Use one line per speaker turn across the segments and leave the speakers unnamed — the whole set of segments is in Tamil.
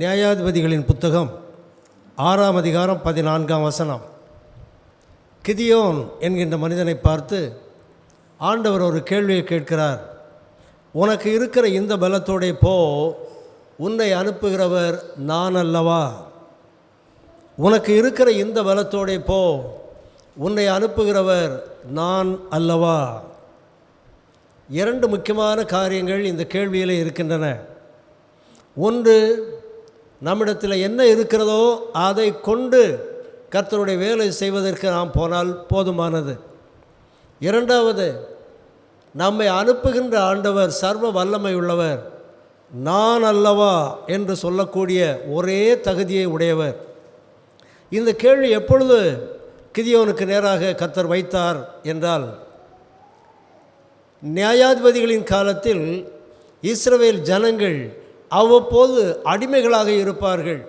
நியாயாதிபதிகளின் புத்தகம் ஆறாம் அதிகாரம் பதினான்காம் வசனம். கிதியோன் என்கின்ற மனிதனை பார்த்து ஆண்டவர் ஒரு கேள்வியை கேட்கிறார். உனக்கு இருக்கிற இந்த பலத்தோடே போ உன்னை அனுப்புகிறவர் நான் அல்லவா? உனக்கு இருக்கிற இந்த பலத்தோடைய போ உன்னை அனுப்புகிறவர் நான் அல்லவா? இரண்டு முக்கியமான காரியங்கள் இந்த கேள்வியில் இருக்கின்றன. ஒன்று நம்மிடத்தில் என்ன இருக்கிறதோ அதை கொண்டு கர்த்தருடைய வேலை செய்வதற்கு நாம் போனால் போதுமானது. இரண்டாவது நம்மை அனுப்புகின்ற ஆண்டவர் சர்வ வல்லமை உள்ளவர் நான் அல்லவா என்று சொல்லக்கூடிய ஒரே தகுதியை உடையவர். இந்த கேள்வி எப்பொழுது கிதியோனுக்கு நேராக கத்தர் வைத்தார் என்றால் நியாயாதிபதிகளின் காலத்தில் இஸ்ரவேல் ஜனங்கள் அவ்வப்போது அடிமைகளாக இருப்பார்கள்.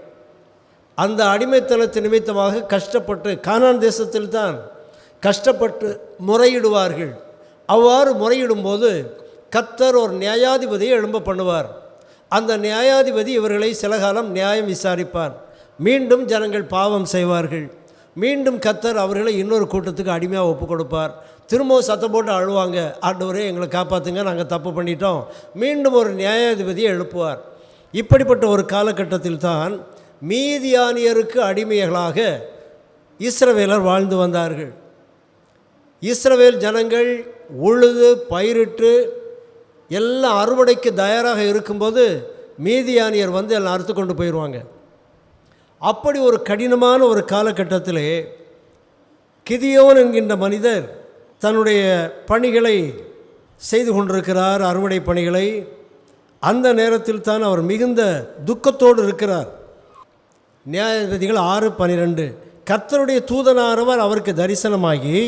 அந்த அடிமைத்தனத்து நிமித்தமாக கஷ்டப்பட்டு கானான் தேசத்தில் தான் கஷ்டப்பட்டு முறையிடுவார்கள். அவ்வாறு முறையிடும்போது கத்தர் ஒரு நியாயாதிபதியை எழும்ப பண்ணுவார். அந்த நியாயாதிபதி இவர்களை சில காலம் நியாயம் விசாரிப்பார். மீண்டும் ஜனங்கள் பாவம் செய்வார்கள். மீண்டும் கத்தர் அவர்களை இன்னொரு கூட்டத்துக்கு அடிமையாக ஒப்பு கொடுப்பார். திரும்பவும் சத்தம் போட்டு அழுவாங்க. ஆண்டவரே எங்களை காப்பாற்றுங்க நாங்கள் தப்பு பண்ணிட்டோம். மீண்டும் ஒரு நியாயாதிபதியை எழுப்புவார். இப்படிப்பட்ட ஒரு காலகட்டத்தில் தான் மீதியானியருக்கு அடிமைகளாக இஸ்ரவேலர் வாழ்ந்து வந்தார்கள். இஸ்ரவேல் ஜனங்கள் உழுது பயிரிட்டு எல்லாம் அறுவடைக்கு தயாராக இருக்கும்போது மீதியானியர் வந்து எல்லாம் அறுத்து கொண்டு போயிடுவாங்க. அப்படி ஒரு கடினமான ஒரு காலகட்டத்தில் கிதியோன் என்கின்ற மனிதர் தன்னுடைய பணிகளை செய்து கொண்டிருக்கிறார் அறுவடை பணிகளை. அந்த நேரத்தில் தான் அவர் மிகுந்த துக்கத்தோடு இருக்கிறார். நியாயாதிபதிகள் ஆறு பன்னிரெண்டு கர்த்தருடைய தூதனானவர் அவருக்கு தரிசனமாகி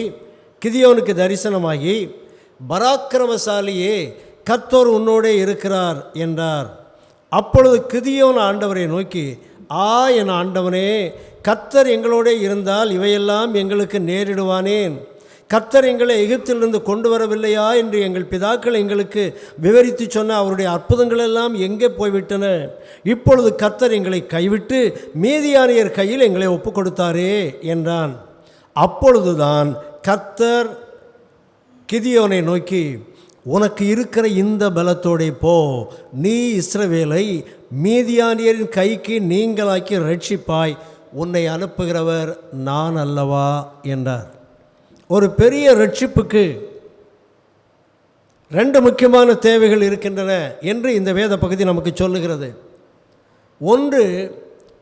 கிதியோனுக்கு தரிசனமாகி பராக்கிரமசாலியே கத்தோர் உன்னோடே இருக்கிறார் என்றார். அப்பொழுது கிதியோன் ஆண்டவரை நோக்கி ஆ என் ஆண்டவனே கத்தர் எங்களோடே இருந்தால் இவையெல்லாம் எங்களுக்கு நேரிடுவானேன் கத்தர் எங்களை எகிப்திலிருந்து கொண்டு வரவில்லையா என்று எங்கள் பிதாக்கள் எங்களுக்கு விவரித்து சொன்ன அவருடைய அற்புதங்கள் எல்லாம் எங்கே போய்விட்டன? இப்பொழுது கத்தர் எங்களை கைவிட்டு மீதியானியர் கையில் எங்களை ஒப்பு கொடுத்தாரே என்றான். அப்பொழுதுதான் கர்த்தர் கிதியோனை நோக்கி உனக்கு இருக்கிற இந்த பலத்தோடே போ. நீ இஸ்ரவேலை மீதியானியரின் கைக்கு நீங்களாக்கி ரட்சிப்பாய். உன்னை அனுப்புகிறவர் நான் அல்லவா? என்றார். ஒரு பெரிய ரட்சிப்புக்கு ரெண்டு முக்கியமான தேவைகள் இருக்கின்றன என்று இந்த வேத பகுதி நமக்கு சொல்லுகிறது. ஒன்று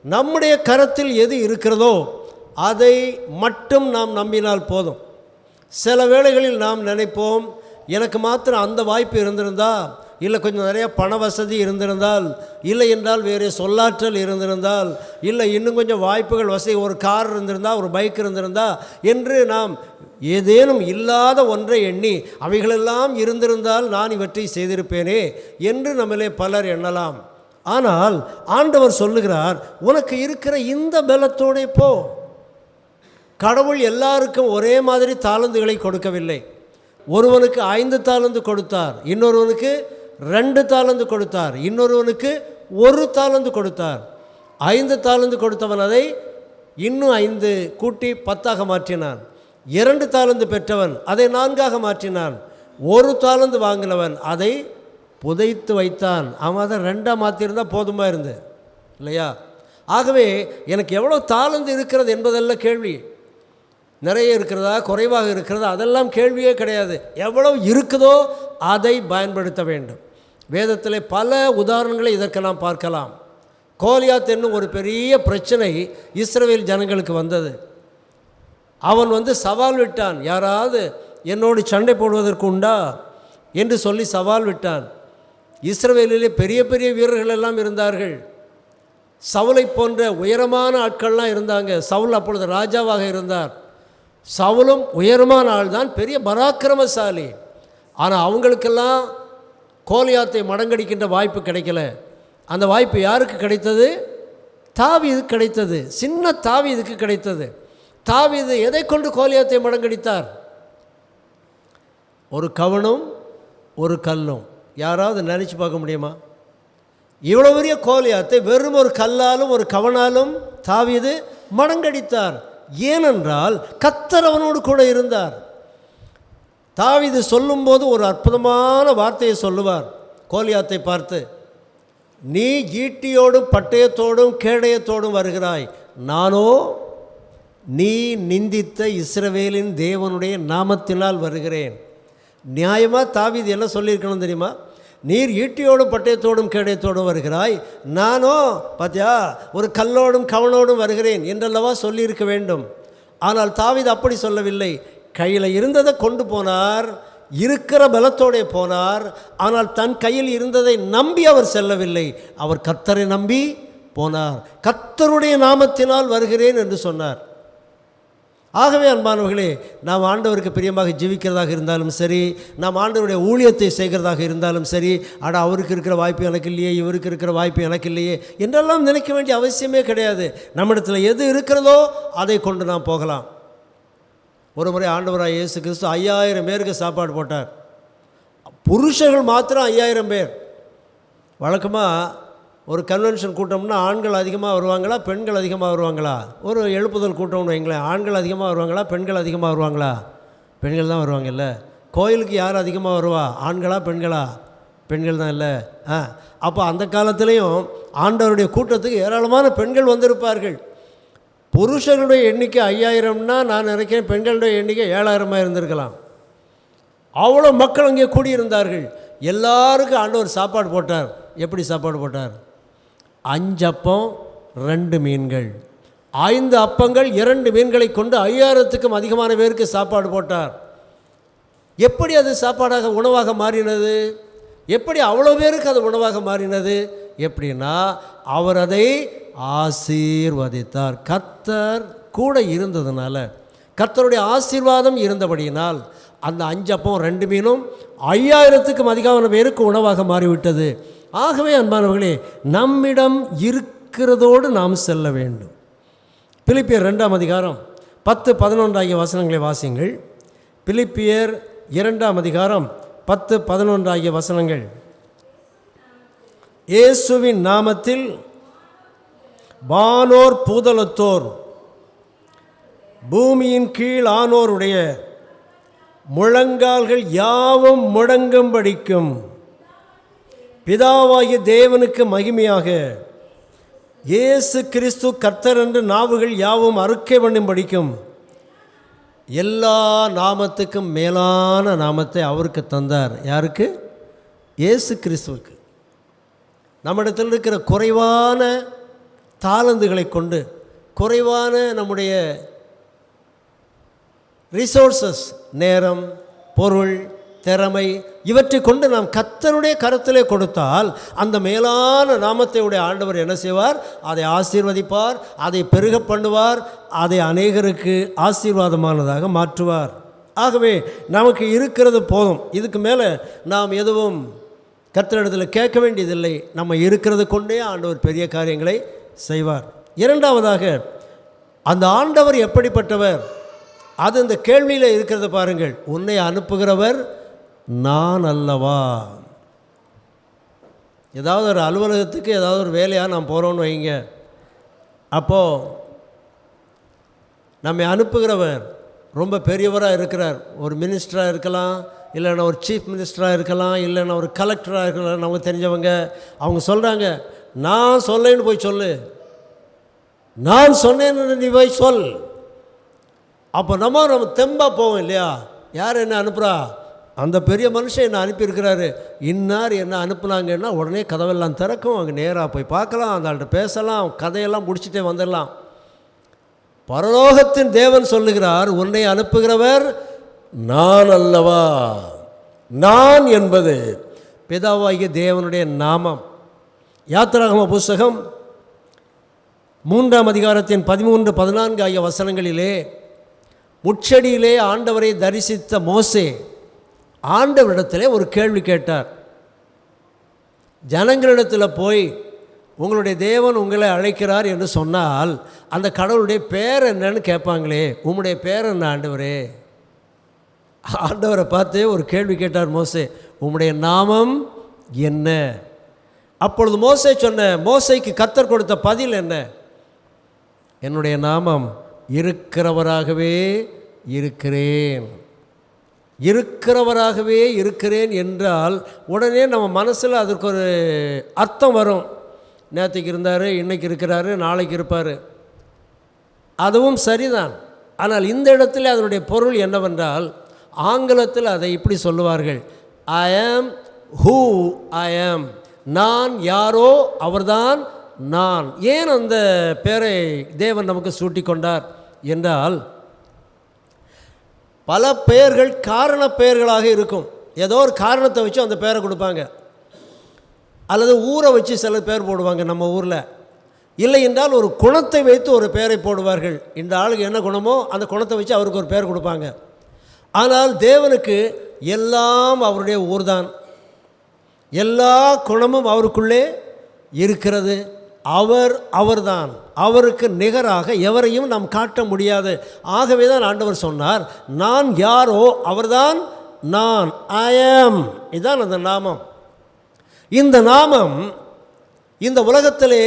நம்முடைய கரத்தில் எது இருக்கிறதோ அதை மட்டும் நாம் நம்பினால் போதும். சில வேளைகளில் நாம் நினைப்போம் எனக்கு மாத்திரம் அந்த வாய்ப்பு இருந்திருந்தா இல்லை கொஞ்சம் நிறையா பண வசதி இருந்திருந்தால் இல்லை என்றால் வேறு சொல்லாற்றல் இருந்திருந்தால் இல்லை இன்னும் கொஞ்சம் வாய்ப்புகள் வசதி ஒரு கார் இருந்திருந்தால் ஒரு பைக் இருந்திருந்தா என்று நாம் ஏதேனும் இல்லாத ஒன்றை எண்ணி அவைகளெல்லாம் இருந்திருந்தால் நான் இவற்றை செய்திருப்பேனே என்று நம்மளே பலர் எண்ணலாம். ஆனால் ஆண்டவர் சொல்லுகிறார் உனக்கு இருக்கிற இந்த பலத்தோடே போ. கடவுள் எல்லாருக்கும் ஒரே மாதிரி தாளந்துகளை கொடுக்கவில்லை. ஒருவனுக்கு ஐந்து தாளந்து கொடுத்தார் இன்னொருவனுக்கு ரெண்டு தாளந்து கொடுத்தார் இன்னொருவனுக்கு ஒரு தாளந்து கொடுத்தார். ஐந்து தாளந்து கொடுத்தவன் அதை இன்னும் ஐந்து கூட்டி பத்தாக மாற்றினான். இரண்டு தாளந்து பெற்றவன் அதை நான்காக மாற்றினான். ஒரு தாளந்து வாங்கினவன் அதை புதைத்து வைத்தான். அவன் அதை ரெண்டாக மாற்றியிருந்தால் போதுமாக இருந்து? இல்லையா? ஆகவே எனக்கு எவ்வளோ தாளந்து இருக்கிறது என்பதெல்லாம் கேள்வி. நிறைய இருக்கிறதா குறைவாக இருக்கிறதா அதெல்லாம் கேள்வியே கிடையாது. எவ்வளவு இருக்குதோ அதை பயன்படுத்த வேண்டும். வேதத்தில் பல உதாரணங்களை இதற்கு நாம் பார்க்கலாம். கோலியாத் என்னும் ஒரு பெரிய பிரச்சனை இஸ்ரேல் ஜனங்களுக்கு வந்தது. அவன் வந்து சவால் விட்டான். யாராவது என்னோடு சண்டை போடுவதற்கு உண்டா? என்று சொல்லி சவால் விட்டான். இஸ்ரவேலிலே பெரிய பெரிய வீரர்கள் எல்லாம் இருந்தார்கள். சவுலை போன்ற உயரமான ஆட்கள்லாம் இருந்தாங்க. சவுல் அப்பொழுது ராஜாவாக இருந்தார். சவுலும் உயரமான ஆள் தான் பெரிய பராக்கிரமசாலி. ஆனால் அவங்களுக்கெல்லாம் கோலியாத்தை மடங்கடிக்கின்ற வாய்ப்பு கிடைக்கல. அந்த வாய்ப்பு யாருக்கு கிடைத்தது? தாவீது கிடைத்தது. சின்ன தாவீதுக்கு கிடைத்தது. தாவீது எதை கொண்டு கோலியாத்தை மடங்கடித்தார்? ஒரு கவனும் ஒரு கல்லும். யாராவது நினச்சி பார்க்க முடியுமா? இவ்வளோ பெரிய கோலியாத்தை வெறும் ஒரு கல்லாலும் ஒரு கவனாலும் தாவீது மடங்கடித்தார். ஏனென்றால் கத்தர் அவனோடு கூட இருந்தார். தாவிது சொல்லும்போது ஒரு அற்புதமான வார்த்தையை சொல்லுவார். கோலியாத்தை பார்த்து நீ ஈட்டியோடும் பட்டயத்தோடும் கேடயத்தோடும் வருகிறாய். நானோ நீ நிந்தித்த இஸ்ரவேலின் தேவனுடைய நாமத்தினால் வருகிறேன். நியாயமாக தாவீது என்ன சொல்லியிருக்கணும் தெரியுமா? நீர் ஈட்டியோடும் பட்டயத்தோடும் கேடயத்தோடும் வருகிறாய். நானோ பார்த்தியா ஒரு கல்லோடும் கவனோடும் வருகிறேன் என்றல்லவா சொல்லியிருக்க வேண்டும். ஆனால் தாவிது அப்படி சொல்லவில்லை. கையில் இருந்ததை கொண்டு போனார் இருக்கிற பலத்தோடே போனார். ஆனால் தன் கையில் இருந்ததை நம்பி அவர் செல்லவில்லை. அவர் கத்தரை நம்பி போனார். கத்தருடைய நாமத்தினால் வருகிறேன் என்று சொன்னார். ஆகவே அன்பானவர்களே நாம் ஆண்டவருக்கு பிரியமாக ஜீவிக்கிறதாக இருந்தாலும் சரி நாம் ஆண்டவருடைய ஊழியத்தை செய்கிறதாக இருந்தாலும் சரி அட அவருக்கு இருக்கிற வாய்ப்பு எனக்கு இல்லையே இவருக்கு இருக்கிற வாய்ப்பு எனக்கு இல்லையே என்றெல்லாம் நினைக்க வேண்டிய அவசியமே கிடையாது. நம்மிடத்தில் எது இருக்கிறதோ அதை கொண்டு நாம் போகலாம். ஒரு முறை ஆண்டவராக இயேசு கிறிஸ்து ஐயாயிரம் பேருக்கு சாப்பாடு போட்டார். புருஷர்கள் மாத்திரம் ஐயாயிரம் பேர். வழக்கமாக ஒரு கன்வென்ஷன் கூட்டம்னா ஆண்கள் அதிகமாக வருவாங்களா பெண்கள் அதிகமாக வருவாங்களா? ஒரு எழுப்புதல் கூட்டம்னு வைங்களேன். ஆண்கள் அதிகமாக வருவாங்களா பெண்கள் அதிகமாக வருவாங்களா? பெண்கள் தான் வருவாங்கல்ல கோயிலுக்கு யார் அதிகமாக வருவா? ஆண்களா பெண்களா? பெண்கள் தான் இல்லை. ஆ அப்போ அந்த காலத்துலேயும் ஆண்டவருடைய கூட்டத்துக்கு ஏராளமான பெண்கள் வந்திருப்பார்கள். புருஷர்களுடைய எண்ணிக்கை ஐயாயிரம்னா நான் நினைக்கிறேன் பெண்களுடைய எண்ணிக்கை ஏழாயிரமாக இருந்திருக்கலாம். அவ்வளோ மக்கள் அங்கே கூடியிருந்தார்கள். எல்லாருக்கும் ஆண்டவர் சாப்பாடு போட்டார். எப்படி சாப்பாடு போட்டார்? அஞ்சு அப்பம் ரெண்டு மீன்கள். ஐந்து அப்பங்கள் இரண்டு மீன்களை கொண்டு ஐயாயிரத்துக்கும் அதிகமான பேருக்கு சாப்பாடு போட்டார். எப்படி அது சாப்பாடாக உணவாக மாறினது? எப்படி அவ்வளோ பேருக்கு அது உணவாக மாறினது? எப்படின்னா அவர் அதை ஆசீர்வதித்தார். கத்தர் கூட இருந்ததுனால கத்தருடைய ஆசீர்வாதம் இருந்தபடியினால் அந்த அஞ்சப்பம் ரெண்டு மீனும் ஐயாயிரத்துக்கும் அதிகமான பேருக்கு உணவாக மாறிவிட்டது. ஆகவே அன்பானவர்களே நம்மிடம் இருக்கிறதோடு நாம் செல்ல வேண்டும். பிலிப்பியர் ரெண்டாம் அதிகாரம் பத்து பதினொன்று ஆகிய வசனங்களை வாசியுங்கள். பிலிப்பியர் இரண்டாம் அதிகாரம் பத்து பதினொன்று ஆகிய வசனங்கள். இயேசுவின் நாமத்தில் வானோர் பூதலத்தோர் பூமியின் கீழ் ஆனோருடைய முழங்கால்கள் யாவும் முடங்கும்படிக்கும் பிதாவாகிய தேவனுக்கு மகிமையாக. இயேசு கிறிஸ்து கர்த்தர் என்று நாவுகள் யாவும் அறுக்கை பண்ணும்படிக்கும் எல்லா நாமத்துக்கும் மேலான நாமத்தை அவருக்கு தந்தார். யாருக்கு? இயேசு கிறிஸ்துவுக்கு. நம்மிடத்தில் இருக்கிற குறைவான தாளந்துகளை கொண்டு குறைவான நம்முடைய ரிசோர்சஸ் நேரம் பொருள் திறமை இவற்றை கொண்டு நாம் கத்தருடைய கருத்திலே கொடுத்தால் அந்த மேலான நாமத்தை உடைய ஆண்டவர் என்ன செய்வார்? அதை ஆசீர்வதிப்பார் அதை பெருக பண்ணுவார் அதை அநேகருக்கு ஆசீர்வாதமானதாக மாற்றுவார். ஆகவே நமக்கு இருக்கிறது போதும். இதுக்கு மேலே நாம் எதுவும் கத்தரிடத்தில் கேட்க வேண்டியதில்லை. நம்ம இருக்கிறது கொண்டே ஆண்டவர் பெரிய காரியங்களை செய்வார். இரண்டாவதாக அந்த ஆண்டவர் எப்படிப்பட்டவர்? அது இந்த கேள்வியில் இருக்கிறத பாருங்கள். உன்னை அனுப்புகிறவர் நான் அல்லவா? ஏதாவது ஒரு அலுவலகத்துக்கு ஏதாவது ஒரு வேலையாக நான் போகிறோன்னு வைங்க. அப்போது நம்மை அனுப்புகிறவர் ரொம்ப பெரியவராக இருக்கிறார். ஒரு மினிஸ்டராக இருக்கலாம் இல்லைன்னா ஒரு சீஃப் மினிஸ்டராக இருக்கலாம் இல்லைன்னா ஒரு கலெக்டராக இருக்கலாம் நமக்கு தெரிஞ்சவங்க. அவங்க சொல்கிறாங்க நான் சொல்லேன்னு போய் சொல்லு. நான் சொன்னேன்னு நீ போய் சொல். அப்போ நம்ம நம்ம தெம்பாக போவோம் இல்லையா? யார் என்ன அனுப்புகிறா அந்த பெரிய மனுஷன் என்னை அனுப்பியிருக்கிறாரு. இன்னார் என்ன அனுப்புனாங்கன்னா உடனே கதவெல்லாம் திறக்கும். அங்கே நேராக போய் பார்க்கலாம் அந்த ஆள்கிட்ட பேசலாம் கதையெல்லாம் முடிச்சுட்டே வந்துடலாம். பரலோகத்தின் தேவன் சொல்லுகிறார் உன்னை அனுப்புகிறவர் நான் அல்லவா? நான் என்பது. பிதாவாகிய தேவனுடைய நாமம். யாத்திராகம புஸ்தகம் மூன்றாம் அதிகாரத்தின் பதிமூன்று பதினான்கு ஆகிய வசனங்களிலே முச்சடியிலே ஆண்டவரை தரிசித்த மோசே ஆண்டவரிடத்திலே ஒரு கேள்வி கேட்டார். ஜனங்களிடத்தில் போய் உங்களுடைய தேவன் உங்களை அழைக்கிறார் என்று சொன்னால் அந்த கடவுளுடைய பேர் என்னன்னு கேட்பாங்களே உம்முடைய பேர் என்ன ஆண்டவரே? ஆண்டவரை பார்த்து ஒரு கேள்வி கேட்டார் மோசே உம்முடைய நாமம் என்ன? அப்பொழுது மோசை சொன்ன மோசைக்கு கத்தர் கொடுத்த பதில் என்ன? என்னுடைய நாமம் இருக்கிறவராகவே இருக்கிறேன். இருக்கிறவராகவே இருக்கிறேன் என்றால் உடனே நம்ம மனசில் அதுக்கு ஒரு அர்த்தம் வரும். நேற்றுக்கு இருந்தார் இன்றைக்கி இருக்கிறாரு நாளைக்கு இருப்பார். அதுவும் சரிதான். ஆனால் இந்த இடத்துல அதனுடைய பொருள் என்னவென்றால் ஆங்கிலத்தில் அதை இப்படி சொல்லுவார்கள். ஐ ஆம் ஹூ ஐ ஆம் நான் யாரோ அவர்தான் நான். ஏன் அந்த பேரை தேவன் நமக்கு சூட்டிக் கொண்டார் என்றால் பல பெயர்கள் காரண பெயர்களாக இருக்கும். ஏதோ ஒரு காரணத்தை வச்சு அந்த பெயரை கொடுப்பாங்க. அல்லது ஊரை வச்சு சில பேர் போடுவாங்க நம்ம ஊரில். இல்லை என்றால் ஒரு குணத்தை வைத்து ஒரு பெயரை போடுவார்கள். இந்த ஆளுக்கு என்ன குணமோ அந்த குணத்தை வச்சு அவருக்கு ஒரு பெயர் கொடுப்பாங்க. ஆனால் தேவனுக்கு எல்லாம் அவருடைய ஊர்தான். எல்லா குணமும் அவருக்குள்ளே இருக்கிறது. அவர் அவர்தான். அவருக்கு நிகராக எவரையும் நாம் காட்ட முடியாது. ஆகவே தான் ஆண்டவர் சொன்னார் நான் யாரோ அவர்தான் நான் ஐ ஆம் இதுதான் அந்த நாமம். இந்த நாமம் இந்த உலகத்திலே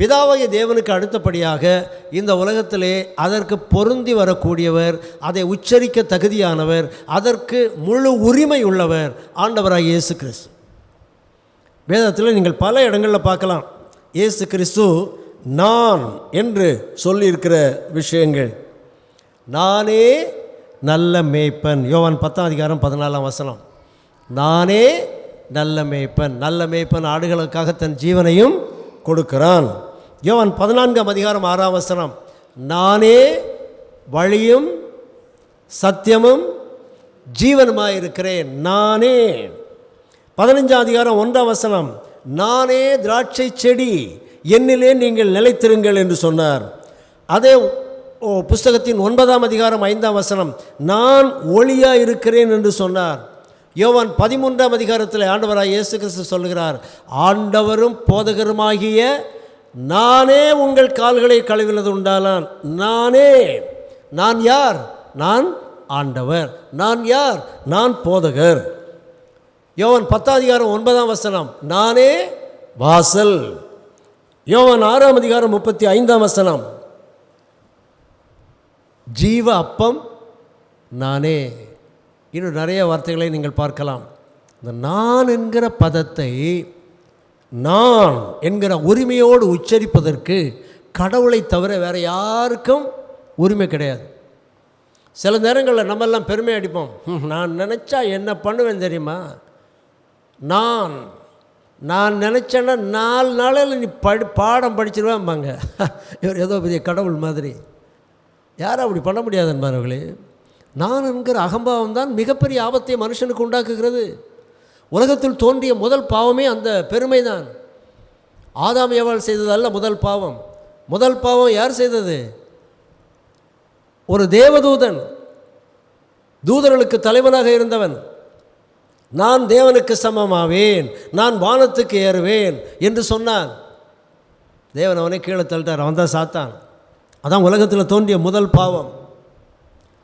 பிதாவாகிய தேவனுக்கு அடுத்தபடியாக இந்த உலகத்திலே அதற்கு பொருந்தி வரக்கூடியவர் அதை உச்சரிக்க தகுதியானவர் அதற்கு முழு உரிமை உள்ளவர் ஆண்டவராக இயேசு கிறிஸ்து. வேதத்தில் நீங்கள் பல இடங்களில் பார்க்கலாம். இயேசு கிறிஸ்து நான் என்று சொல்லியிருக்கிற விஷயங்கள். நானே நல்ல மேய்ப்பன். யோவான் பத்தாம் அதிகாரம் பதினாலாம் வசனம். நானே நல்ல மேய்ப்பன். நல்ல மேய்ப்பன் ஆடுகளுக்காக தன் ஜீவனையும் கொடுக்கிறான். யோவான் பதினான்காம் அதிகாரம் ஆறாம் வசனம். நானே வழியும் சத்தியமும் ஜீவனுமாயிருக்கிறேன். நானே. பதினஞ்சாம் அதிகாரம் ஒன்றாம் வசனம். நானே திராட்சை செடி என்னிலே நீங்கள் நிலைத்திருங்கள் என்று சொன்னார். அதே ஓ, புஸ்தகத்தின் ஒன்பதாம் அதிகாரம் ஐந்தாம் வசனம் நான் ஒளியாக இருக்கிறேன் என்று சொன்னார். யோவான் பதிமூன்றாம் அதிகாரத்தில் ஆண்டவராக இயேசு கிறிஸ்து சொல்லுகிறார் ஆண்டவரும் போதகருமாகிய நானே உங்கள் கால்களை கழுவினது உண்டாலான். நானே நான் யார்? நான் ஆண்டவர். நான் யார்? நான் போதகர். யோவன் பத்தாதிகாரம் ஒன்பதாம் வசனம் நானே வாசல். யோவன் ஆறாம் அதிகாரம் முப்பத்தி ஐந்தாம் வசனம் ஜீவ அப்பம் நானே. இன்னும் நிறைய வார்த்தைகளை நீங்கள் பார்க்கலாம். இந்த நான் என்கிற பதத்தை நான் என்கிற உரிமையோடு உச்சரிப்பதற்கு கடவுளை தவிர வேறு யாருக்கும் உரிமை கிடையாது. சில நேரங்களில் நம்மெல்லாம் பெருமை அடிப்போம். நான் நினச்சா என்ன பண்ணுவேன் தெரியுமா? நான் நான் நினச்சேன்னா நாலு நாளில் நீ படி பாடம் படிச்சிருவேன்பாங்க இவர் ஏதோ பெரிய கடவுள் மாதிரி. யாரும் அப்படி பண்ண முடியாதுன்பார்களே நான் என்கிற அகம்பாவம் தான் மிகப்பெரிய ஆபத்தை மனுஷனுக்கு உண்டாக்குகிறது. உலகத்தில் தோன்றிய முதல் பாவமே அந்த பெருமை தான். ஆதாம் ஏவாள் செய்ததல்ல முதல் பாவம். முதல் பாவம் யார் செய்தது? ஒரு தேவதூதன். தூதர்களுக்கு தலைவனாக இருந்தவன். நான் தேவனுக்கு சமமாவேன். நான் வானத்துக்கு ஏறுவேன் என்று சொன்னான். தேவன் அவனை கீழே தள்ளிட்டார். அவன் தான் சாத்தான். அதான் உலகத்தில் தோன்றிய முதல் பாவம்.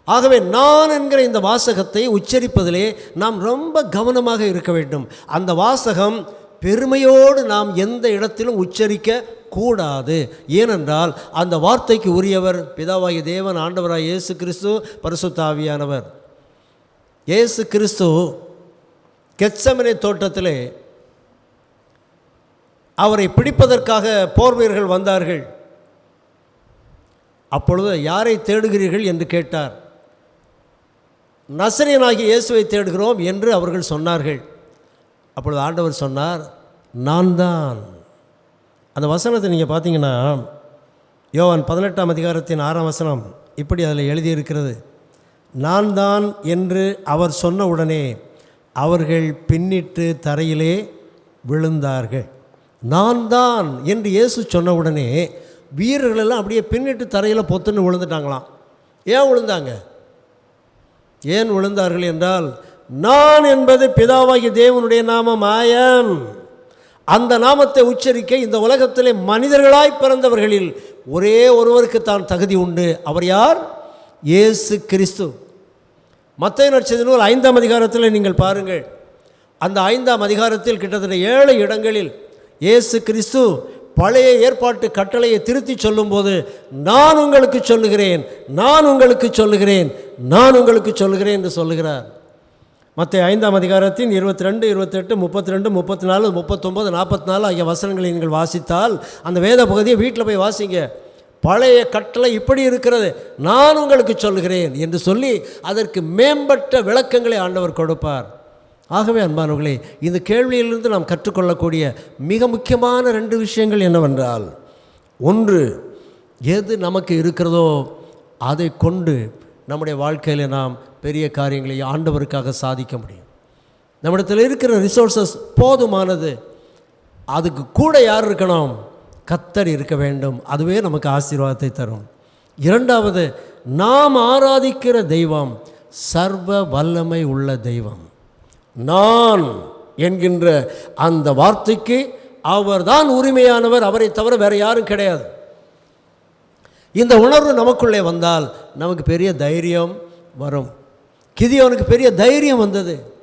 ஆகவே நான் என்கிற இந்த வாசகத்தை உச்சரிப்பதிலே நாம் ரொம்ப கவனமாக இருக்க வேண்டும். அந்த வாசகம் பெருமையோடு நாம் எந்த இடத்திலும் உச்சரிக்க கூடாது. ஏனென்றால் அந்த வார்த்தைக்கு உரியவர் பிதாவாகிய தேவன் ஆண்டவராய் இயேசு கிறிஸ்து பரிசுத்தாவியானவர் இயேசு கிறிஸ்து கெச்சமனை தோட்டத்திலே அவரை பிடிப்பதற்காக போர் வீரர்கள் வந்தார்கள். அப்பொழுது யாரை தேடுகிறீர்கள் என்று கேட்டார். நசரியனாகிய இயேசுவை தேடுகிறோம் என்று அவர்கள் சொன்னார்கள். அப்பொழுது ஆண்டவர் சொன்னார் நான் தான். அந்த வசனத்தை நீங்கள் பார்த்தீங்கன்னா யோவான் பதினெட்டாம் அதிகாரத்தின் ஆறாம் வசனம் இப்படி அதில் எழுதியிருக்கிறது. நான் தான் என்று அவர் சொன்ன உடனே அவர்கள் பின்னிட்டு தரையிலே விழுந்தார்கள். நான் தான் என்று இயேசு சொன்ன உடனே வீரர்கள் எல்லாம் அப்படியே பின்னிட்டு தரையில் பொத்துன்னு விழுந்துட்டாங்களாம். ஏன் விழுந்தாங்க? ஏன் விழுந்தார்கள் என்றால் நான் என்பது பிதாவாகிய தேவனுடைய நாமம் ஆயன். அந்த நாமத்தை உச்சரிக்க இந்த உலகத்திலே மனிதர்களாய் பிறந்தவர்களில் ஒரே ஒருவருக்கு தான் தகுதி உண்டு. அவர் யார்? இயேசு கிறிஸ்து. மத்திய நட்சத்திர நூல் ஐந்தாம் அதிகாரத்தில் நீங்கள் பாருங்கள். அந்த ஐந்தாம் அதிகாரத்தில் கிட்டத்தட்ட ஏழு இடங்களில் இயேசு கிறிஸ்து பழைய ஏற்பாட்டு கட்டளையை திருத்தி சொல்லும்போது நான் உங்களுக்கு சொல்லுகிறேன் நான் உங்களுக்கு சொல்லுகிறேன் நான் உங்களுக்கு சொல்லுகிறேன் என்று சொல்லுகிறார். மற்ற ஐந்தாம் அதிகாரத்தின் இருபத்தி ரெண்டு இருபத்தெட்டு முப்பத்தி ரெண்டு முப்பத்தி நாலு முப்பத்தொம்போது நாற்பத்தி நாலு ஆகிய வசனங்களை நீங்கள் வாசித்தால் அந்த வேத பகுதியை வீட்டில் போய் வாசிங்க. பழைய கட்டளை இப்படி இருக்கிறது. நான் உங்களுக்கு சொல்லுகிறேன் என்று சொல்லி அதற்கு மேம்பட்ட விளக்கங்களை ஆண்டவர் கொடுப்பார். ஆகவே அன்பானவர்களே இந்த கேள்வியிலிருந்து நாம் கற்றுக்கொள்ளக்கூடிய மிக முக்கியமான ரெண்டு விஷயங்கள் என்னவென்றால் ஒன்று எது நமக்கு இருக்கிறதோ அதை கொண்டு நம்முடைய வாழ்க்கையில் நாம் பெரிய காரியங்களை ஆண்டவருக்காக சாதிக்க முடியும். நம்மிடத்தில் இருக்கிற ரிசோர்சஸ் போதுமானது. அதுக்கு கூட யார் இருக்கணும்? கத்தர் இருக்க வேண்டும். அதுவே நமக்கு ஆசீர்வாதத்தை தரும். இரண்டாவது நாம் ஆராதிக்கிற தெய்வம் சர்வ வல்லமை உள்ள தெய்வம். நான் என்கின்ற அந்த வார்த்தைக்கு அவர்தான் உரிமையானவர் அவரை தவிர வேறு யாரும் கிடையாது. இந்த உணர்வு நமக்குள்ளே வந்தால் நமக்கு பெரிய தைரியம் வரும். கிதியோனுக்கு பெரிய தைரியம் வந்தது.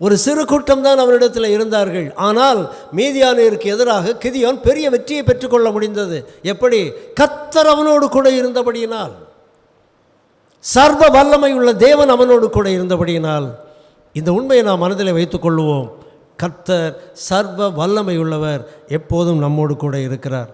ஒரு சிறு கூட்டம் தான் அவரிடத்தில் இருந்தார்கள். ஆனால் மீதியானிற்கு எதிராக கிதியோன் பெரிய வெற்றியை பெற்றுக்கொள்ள முடிந்தது. எப்படி? கத்தர் அவனோடு கூட இருந்தபடியினால். சர்வ வல்லமை உள்ள தேவன் அவனோடு கூட இருந்தபடியினால். இந்த உண்மையை நாம் மனதில் வைத்துக்கொள்வோம் கர்த்தர் சர்வ வல்லமை உள்ளவர் எப்போதும் நம்மோடு கூட இருக்கிறார்.